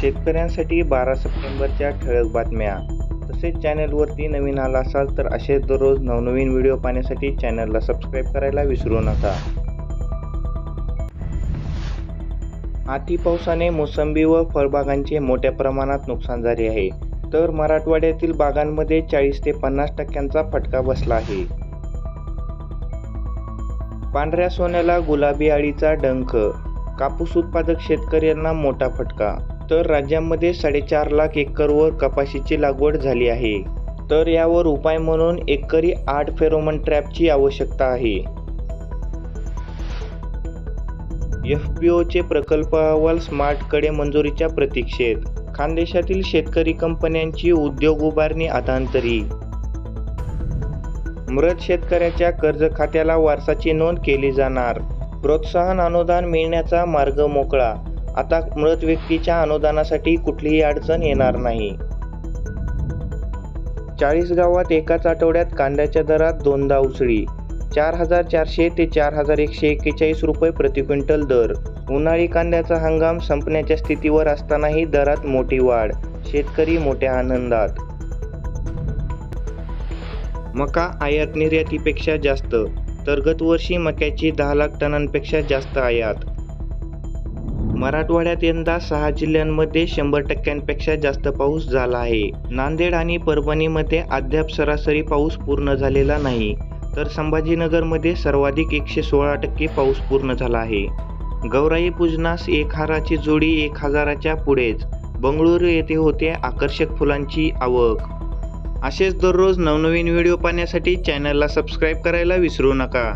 शेतकऱ्यांसाठी बारा सप्टेंबरच्या ठळक बातम्या. तसेच चॅनलवरती नवीन आला असाल तर असे दररोज नवनवीन व्हिडिओ पाहण्यासाठी चॅनलला सबस्क्राईब करायला विसरू नका. अति पावसाने मोसंबी व फळबागांचे मोठ्या प्रमाणात नुकसान झाले आहे. तर मराठवाड्यातील बागांमध्ये चाळीस ते पन्नास टक्क्यांचा फटका बसला आहे. पांढऱ्या सोन्याला गुलाबी अळीचा डंख. कापूस उत्पादक शेतकऱ्यांना मोठा फटका तर राज्यामध्ये साडेचार लाख एकरवर कपाशीची लागवड झाली आहे. तर यावर उपाय म्हणून एकरी आठ फेरोमन ट्रॅपची आवश्यकता आहे. एफ पी ओचे प्रकल्प अहवाल स्मार्टकडे मंजुरीच्या प्रतीक्षेत. खानदेशातील शेतकरी कंपन्यांची उद्योग उभारणी अधांतरी. मृत शेतकऱ्याच्या कर्ज खात्याला वारसाची नोंद केली जाणार. प्रोत्साहन अनुदान मिळण्याचा मार्ग मोकळा. आता मृत व्यक्तीच्या अनुदानासाठी कुठलीही अडचण येणार नाही. चाळीस गावात एकाच आठवड्यात कांद्याच्या दरात दोनदा उसळी. चार हजार चारशे ते चार हजार एकशे एक्केचाळीस रुपये प्रति क्विंटल दर. उन्हाळी कांद्याचा हंगाम संपण्याच्या स्थितीवर असतानाही दरात मोठी वाढ. शेतकरी मोठ्या आनंदात. मका आयात निर्यातीपेक्षा जास्त. तर गतवर्षी मक्याची दहा लाख टनांपेक्षा जास्त आयात. मराठवाड्यात यंदा सहा जिल्ह्यांमध्ये शंभर टक्क्यांपेक्षा जास्त पाऊस झाला आहे. नांदेड आणि परभणीमध्ये अद्याप सरासरी पाऊस पूर्ण झालेला नाही. तर संभाजीनगरमध्ये सर्वाधिक एकशे सोळा टक्के पाऊस पूर्ण झाला आहे. गौराई पूजनास एक हाराची जोडी एक हजाराच्या पुढेच. बंगळुरू येथे होते आकर्षक फुलांची आवक. असेच दररोज नवनवीन व्हिडिओ पाहण्यासाठी चॅनलला सबस्क्राईब करायला विसरू नका.